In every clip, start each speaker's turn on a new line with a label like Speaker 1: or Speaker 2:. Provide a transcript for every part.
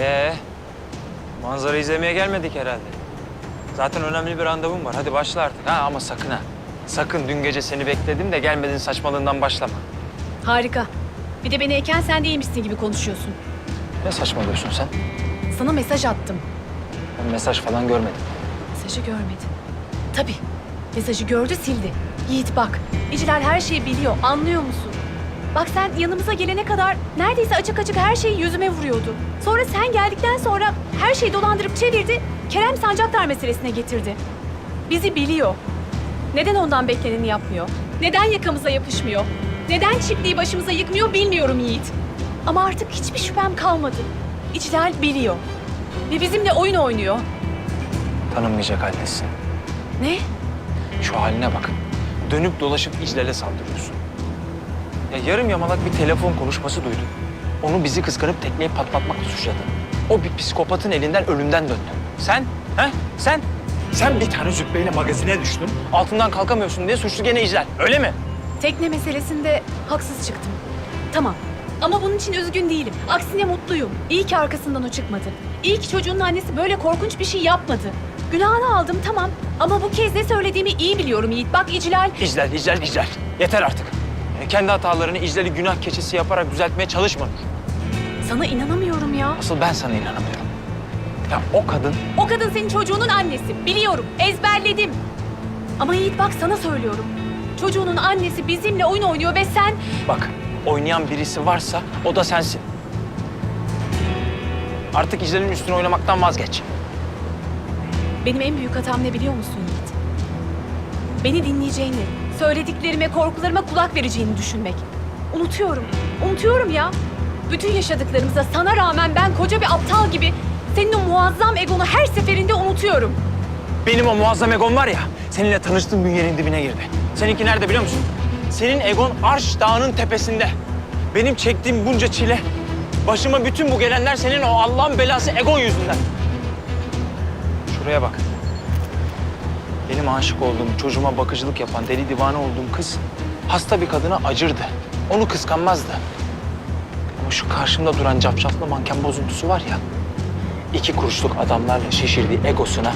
Speaker 1: Ee, manzara izlemeye gelmedik herhalde. Zaten önemli bir randevum var. Hadi başla artık. Ha ama sakın ha. Sakın dün gece seni bekledim de gelmedin saçmalığından başlama.
Speaker 2: Harika. Bir de beni eken sen değilmişsin gibi konuşuyorsun.
Speaker 1: Ne saçmalıyorsun sen?
Speaker 2: Sana mesaj attım.
Speaker 1: Ben mesaj falan görmedim.
Speaker 2: Mesajı görmedin. Tabii. Mesajı gördü sildi. Yiğit bak. İciler her şeyi biliyor. Anlıyor musun? Bak sen yanımıza gelene kadar neredeyse açık açık her şeyi yüzüme vuruyordu. Sonra sen geldikten sonra her şeyi dolandırıp çevirdi. Kerem Sancaktar meselesine getirdi. Bizi biliyor. Neden ondan bekleneni yapmıyor? Neden yakamıza yapışmıyor? Neden çiftliği başımıza yıkmıyor bilmiyorum Yiğit. Ama artık hiçbir şüphem kalmadı. İclal biliyor. Ve bizimle oyun oynuyor.
Speaker 1: Tanınmayacak haldesin.
Speaker 2: Ne?
Speaker 1: Şu haline bak. Dönüp dolaşıp İclal'e saldırıyorsun. Ya yarım yamalak bir telefon konuşması duydun. Onu bizi kıskanıp tekneyi patlatmakla suçladın. O bir psikopatın elinden ölümden döndü. Sen? He? Sen? Sen bir tane züppeyle magazine düştün. Altından kalkamıyorsun diye suçlu gene İclal. Öyle mi?
Speaker 2: Tekne meselesinde haksız çıktım. Tamam. Ama bunun için üzgün değilim. Aksine mutluyum. İyi ki arkasından o çıkmadı. İyi ki çocuğun annesi böyle korkunç bir şey yapmadı. Günahını aldım tamam. Ama bu kez ne söylediğimi iyi biliyorum Yiğit. Bak İclal...
Speaker 1: İclal, İclal, İclal. Yeter artık. E, kendi hatalarını İclal'i günah keçesi yaparak düzeltmeye çalışma. Nur.
Speaker 2: Sana inanamıyorum ya.
Speaker 1: Asıl ben sana inanamıyorum. Ya o kadın
Speaker 2: O kadın senin çocuğunun annesi. Biliyorum. Ezberledim. Ama Yiğit bak sana söylüyorum. Çocuğunun annesi bizimle oyun oynuyor ve sen...
Speaker 1: Bak, oynayan birisi varsa o da sensin. Artık İclal'in üstüne oynamaktan vazgeç.
Speaker 2: Benim en büyük hatam ne biliyor musun? Beni dinleyeceğini, söylediklerime, korkularıma kulak vereceğini düşünmek. Unutuyorum, unutuyorum ya. Bütün yaşadıklarımıza sana rağmen ben koca bir aptal gibi senin o muazzam egonu her seferinde unutuyorum.
Speaker 1: Benim o muazzam egon var ya, seninle tanıştığım gün dibine girdi. Seninki nerede biliyor musun? Senin egon Arş Dağı'nın tepesinde. Benim çektiğim bunca çile, başıma bütün bu gelenler senin o Allah'ın belası egon yüzünden. Şuraya bak. Benim aşık olduğum, çocuğuma bakıcılık yapan, deli divane olduğum kız hasta bir kadına acırdı. Onu kıskanmazdı. Ama şu karşımda duran cafcaflı manken bozuntusu var ya, iki kuruşluk adamlarla şişirdiği egosuna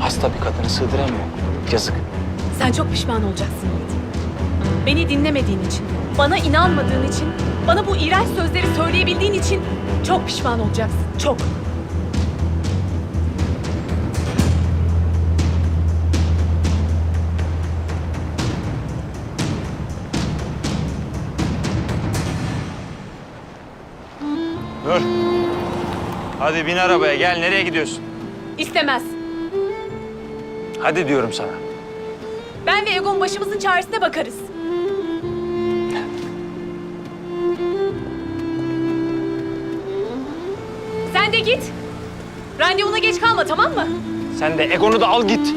Speaker 1: hasta bir kadını sığdıramıyor. Yazık.
Speaker 2: Sen çok pişman olacaksın Yiğit. Beni dinlemediğin için, bana inanmadığın için, bana bu iğrenç sözleri söyleyebildiğin için çok pişman olacaksın. Çok.
Speaker 1: Dur. Hadi bin arabaya gel. Nereye gidiyorsun?
Speaker 2: İstemez.
Speaker 1: Hadi diyorum sana.
Speaker 2: Ben ve Egon başımızın çaresine bakarız. Sen de git. Randevuna geç kalma tamam mı?
Speaker 1: Sen de Egon'u da al git.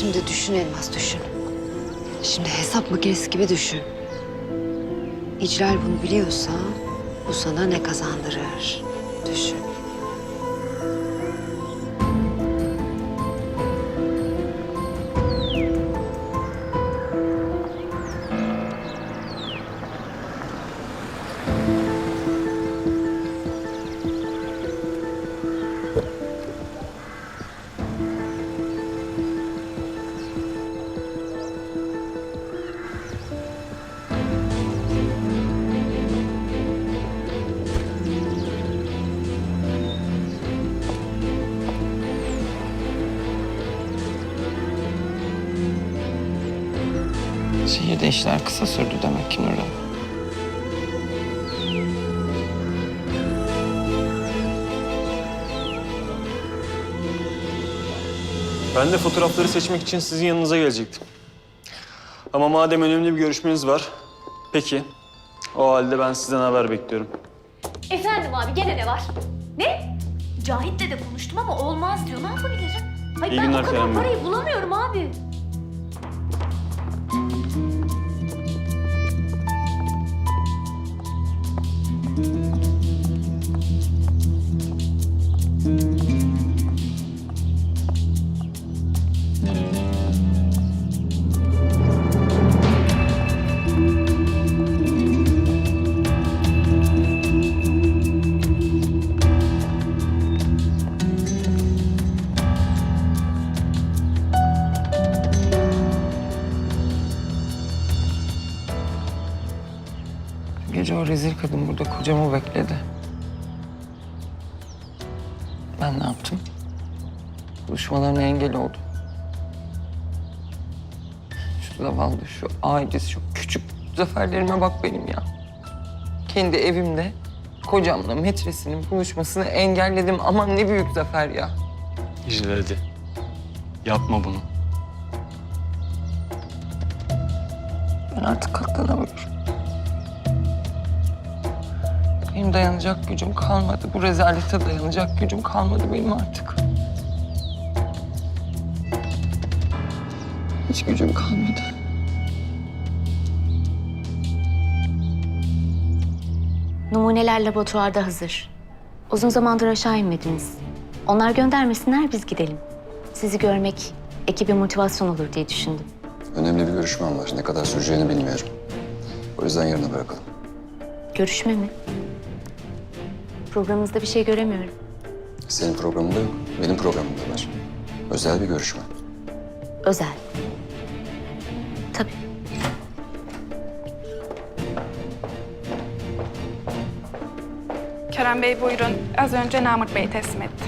Speaker 3: Şimdi düşün Elmas düşün. Şimdi hesap makinesi gibi düşün. İcral bunu biliyorsa bu sana ne kazandırır? Düşün.
Speaker 4: Şehirde işler kısa sürdü demek ki Nurhan.
Speaker 5: Ben de fotoğrafları seçmek için sizin yanınıza gelecektim. Ama madem önemli bir görüşmeniz var, peki. O halde ben sizden haber bekliyorum.
Speaker 2: Efendim abi gene ne var? Ne? Cahit'le de konuştum ama olmaz diyor. Ne yapabilirim? Hayır
Speaker 5: İyi
Speaker 2: ben
Speaker 5: günler
Speaker 2: o kadar
Speaker 5: Kerem Bey.
Speaker 2: parayı bulamıyorum abi.
Speaker 4: Gece o rezil kadın burada kocamı bekledi. Ben ne yaptım? Buluşmalarına engel oldum. Şu zavallı, şu aciz, şu küçük zaferlerime bak benim ya. Kendi evimde kocamla metresinin buluşmasını engelledim. Aman ne büyük zafer ya.
Speaker 5: İclal hadi. Yapma bunu.
Speaker 4: Ben artık katlanamıyorum. Benim dayanacak gücüm kalmadı. Bu rezalete dayanacak gücüm kalmadı benim artık. Hiç gücüm kalmadı.
Speaker 6: Numuneler laboratuvarda hazır. Uzun zamandır aşağı inmediniz. Onlar göndermesinler biz gidelim. Sizi görmek ekibe motivasyon olur diye düşündüm.
Speaker 7: Önemli bir görüşmem var. Ne kadar süreceğini bilmiyorum. O yüzden yarına bırakalım.
Speaker 6: Görüşme mi? Programınızda bir şey göremiyorum.
Speaker 7: Senin programında yok, benim programımda var. Özel bir görüşme.
Speaker 6: Özel. Tabii.
Speaker 8: Kerem Bey buyurun. Az önce Namık Bey teslim etti.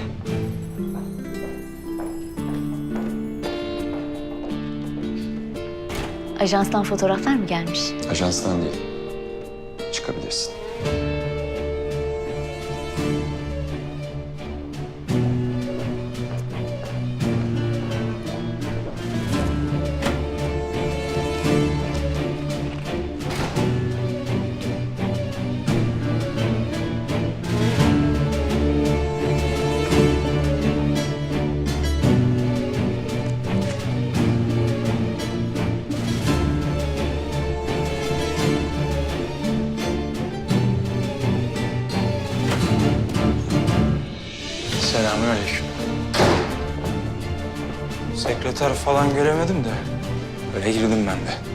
Speaker 6: Ajanstan fotoğraflar mı gelmiş?
Speaker 7: Ajanstan değil. Çıkabilirsin.
Speaker 4: Selamünaleyküm. Sekreter falan göremedim de öyle girdim ben de.